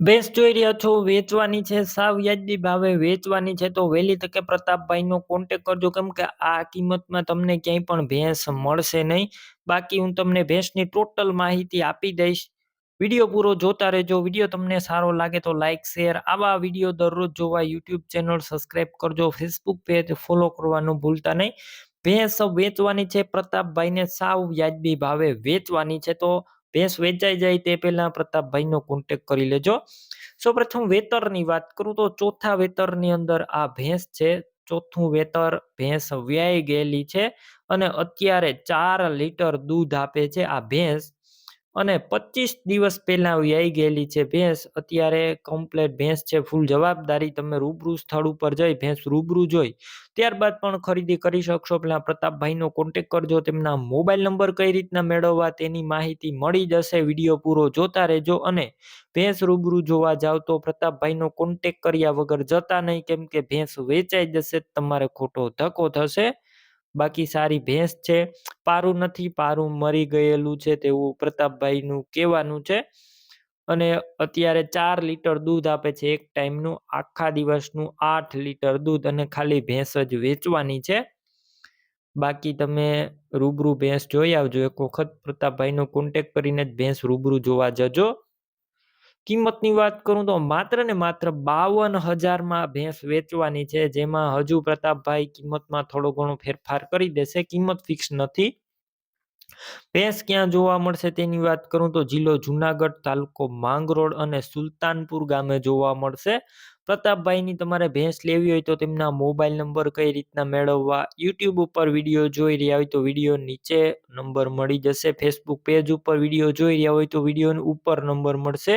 ભેંસ જોઈ રહ્યા છો, વેચવાની છે, સાવ વ્યાજબી ભાવે વેચવાની છે. તો વહેલી તકે પ્રતાપભાઈનો કોન્ટેક કરજો, કેમ કે આ કિંમતમાં તમને ક્યાંય પણ ભેંસ મળશે નહીં. બાકી હું તમને ભેંસની ટોટલ માહિતી આપી દઈશ. વીડિયો પૂરો જોતા રહેજો. વીડિયો તમને સારો લાગે તો લાઇક શેર આવા વીડિયો દરરોજ જોવા યુટ્યુબ ચેનલ સબસ્ક્રાઈબ કરજો. ફેસબુક પેજ ફોલો કરવાનું ભૂલતા નહીં. ભેંસ વેચવાની છે, પ્રતાપભાઈને સાવ વ્યાજબી ભાવે વેચવાની છે. તો ભેંસ વેચાઈ જાય તે પહેલા પ્રતાપભાઈનો કોન્ટેક કરી લેજો. સૌપ્રથમ વેતરની વાત કરું તો ચોથા વેતરની અંદર આ ભેંસ છે. ચોથું વેતર ભેંસ વ્યાઈ ગયેલી છે અને અત્યારે ચાર લીટર દૂધ આપે છે આ ભેંસ. અને પચીસ દિવસ પહેલા વ્યાઈ ગયેલી છે ભેંસ. અત્યારે કમ્પ્લેટ ભેંસ છે ફૂલ જવાબદારી તમે રૂબરૂ સ્થળ ઉપર જઈ, ભેંસ રૂબરૂ જોઈ. ત્યારબાદ પણ ખરીદી કરી શકશો. પેલા પ્રતાપભાઈનો કોન્ટેક કરજો, તેમના મોબાઈલ નંબર કઈ રીતના મેળવવા તેની માહિતી મળી જશે. વીડિયો પૂરો જોતા રહેજો અને ભેંસ રૂબરૂ જોવા જાવ તો પ્રતાપભાઈનો કોન્ટેક કર્યા વગર જતા નહીં. કેમ કે ભેંસ વેચાઈ જશે, તમારે ખોટો ધક્કો થશે. બાકી સારી ભેંસ છે, પારું નથી, પારું મરી ગયેલું છે તેવું પ્રતાપભાઈનું કહેવાનું છે. અને અત્યારે ચાર લીટર દૂધ આપે છે એક ટાઈમનું, આખા દિવસનું આઠ લીટર દૂધ અને ખાલી ભેંસ જ વેચવાની છે. બાકી તમે રૂબરૂ ભેંસ જોઈ આવજો, એક વખત પ્રતાપભાઈનો કોન્ટેક કરીને જ ભેંસ રૂબરૂ જોવા જજો. કિંમતની વાત કરું તો માત્ર ને માત્ર બાવન હજારમાં ભેંસ વેચવાની છે, જેમાં હજુ પ્રતાપભાઈ કિંમતમાં થોડો ઘણો ફેરફાર કરી દેશે. કિંમત ફિક્સ નથી. ભેંસ ક્યાં જોવા મળશે તેની વાત કરું તો જિલ્લો જુનાગઢ તાલુકો માંગરોળ અને સુલતાનપુર ગામે જોવા મળશે. પ્રતાપભાઈની તમારે ભેંસ લેવી હોય તો તેમના મોબાઈલ નંબર કઈ રીતના મેળવવા, યુટ્યુબ ઉપર વીડિયો જોઈ રહ્યા હોય તો વીડિયો નીચે નંબર મળી જશે. ફેસબુક પેજ ઉપર વીડિયો જોઈ રહ્યા હોય તો વીડિયો ઉપર નંબર મળશે.